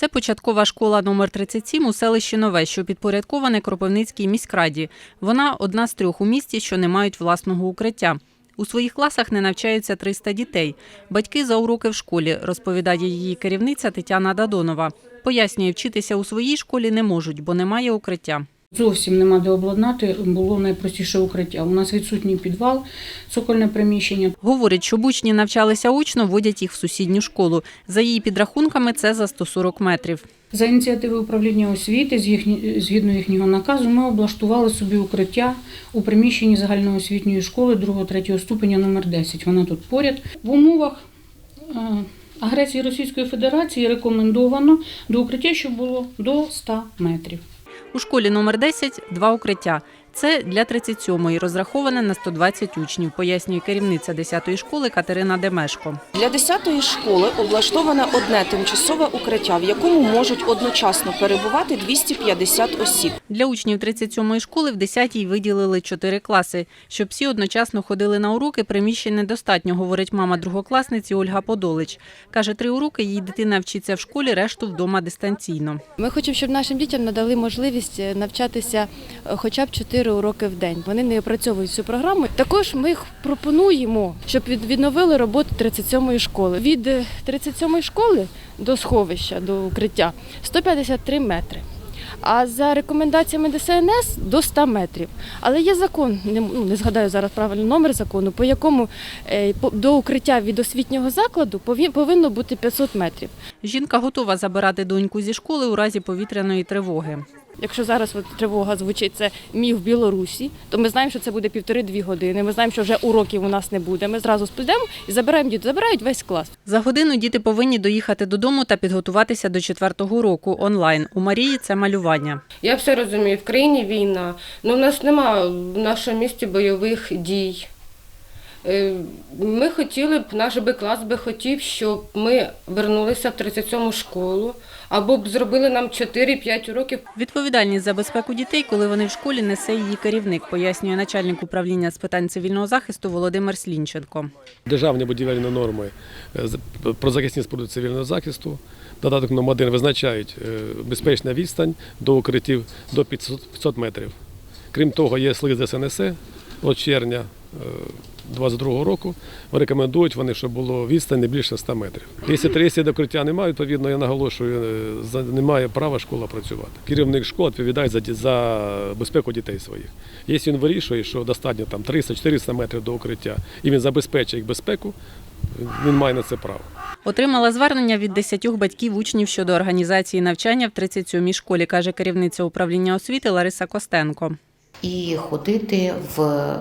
Це початкова школа номер 37 у селищі Нове, що підпорядковане Кропивницькій міськраді. Вона одна з трьох у місті, що не мають власного укриття. У своїх класах не навчаються 300 дітей. Батьки за уроки в школі, розповідає її керівниця Тетяна Дадонова. Пояснює, вчитися у своїй школі не можуть, бо немає укриття. Зовсім нема де обладнати, було найпростіше укриття. У нас відсутній підвал, цокольне приміщення. Говорить, щоб учні навчалися очно, водять їх в сусідню школу. За її підрахунками, це за 140 метрів. За ініціативи управління освіти, згідно їхнього наказу, ми облаштували собі укриття у приміщенні загальноосвітньої школи 2-3 ступеня номер 10. Вона тут поряд. В умовах е, агресії Російської Федерації рекомендовано до укриття, щоб було до 100 метрів. У школі номер 10 – два укриття. Це для 37-ї, розраховане на 120 учнів, пояснює керівниця 10-ї школи Катерина Демешко. Для 10-ї школи облаштоване одне тимчасове укриття, в якому можуть одночасно перебувати 250 осіб. Для учнів 37-ї школи в 10-й виділили 4 класи. Щоб всі одночасно ходили на уроки, приміщень недостатньо, говорить мама другокласниці Ольга Подолич. Каже, три уроки її дитина вчиться в школі, решту вдома дистанційно. Ми хочемо, щоб нашим дітям надали можливість е, навчатися хоча б 4 уроки в день. Вони не опрацьовують цю програму. Також ми пропонуємо, щоб відновили роботу 37-ї школи. Від е, 37-ї школи до сховища, до укриття 153 метри. А за рекомендаціями ДСНС до 100 метрів. Але є закон, не, ну, не згадаю зараз правильний номер закону, по якому е, по- до укриття від освітнього закладу пові- повинно бути 500 метрів. Жінка готова забирати доньку зі школи у разі повітряної тривоги. Якщо зараз от тривога звучить це міг в Білорусі, то ми знаємо, що це буде півтори-дві години. Ми знаємо, що вже уроків у нас не буде. Ми зразу підемо і забираємо дітей, забирають весь клас. За годину діти повинні доїхати додому та підготуватися до четвертого року онлайн. У Марії це малювання. Я все розумію, в країні війна, але в нас немає в нашому місті бойових дій. Е, Ми хотіли б, наш би клас би хотів, щоб ми вернулися в 37-му школу, або б зробили нам 4-5 років Відповідальність за безпеку дітей, коли вони в школі, несе її керівник, пояснює начальник управління з питань цивільного захисту Володимир Слінченко. Державні будівельні норми е, з- про захисні споруди цивільного захисту. Додаток номер 1 визначають е, безпечна відстань до укриттів до 500 500 метрів. Крім того, є слід СНС від червня 22 року. Рекомендують вони, щоб було відстань не більше 100 метрів. Якщо трейсі до укриття немає, відповідно, я наголошую, е, немає права школа працювати. Керівник школи відповідає за, за безпеку дітей своїх. Якщо він вирішує, що достатньо там 300-400 метрів до укриття, і він забезпечує їх безпеку, він має на це право. Отримала звернення від 10 батьків учнів щодо організації навчання в 37-й школі, каже керівниця управління освіти Лариса Костенко. І ходити в е,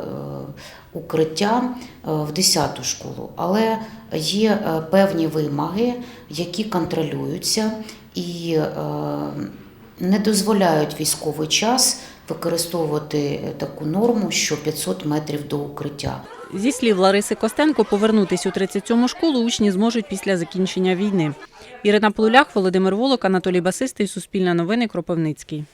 укриття е, в 10 школу. Але є е, певні вимоги, які контролюються і не дозволяють військовий час використовувати таку норму, що 500 метрів до укриття. Зі слів Лариси Костенко, повернутись у 37-му школу учні зможуть після закінчення війни. Ірина Полулях, Володимир Волок, Анатолій Басистий, Суспільне новини, Кропивницький.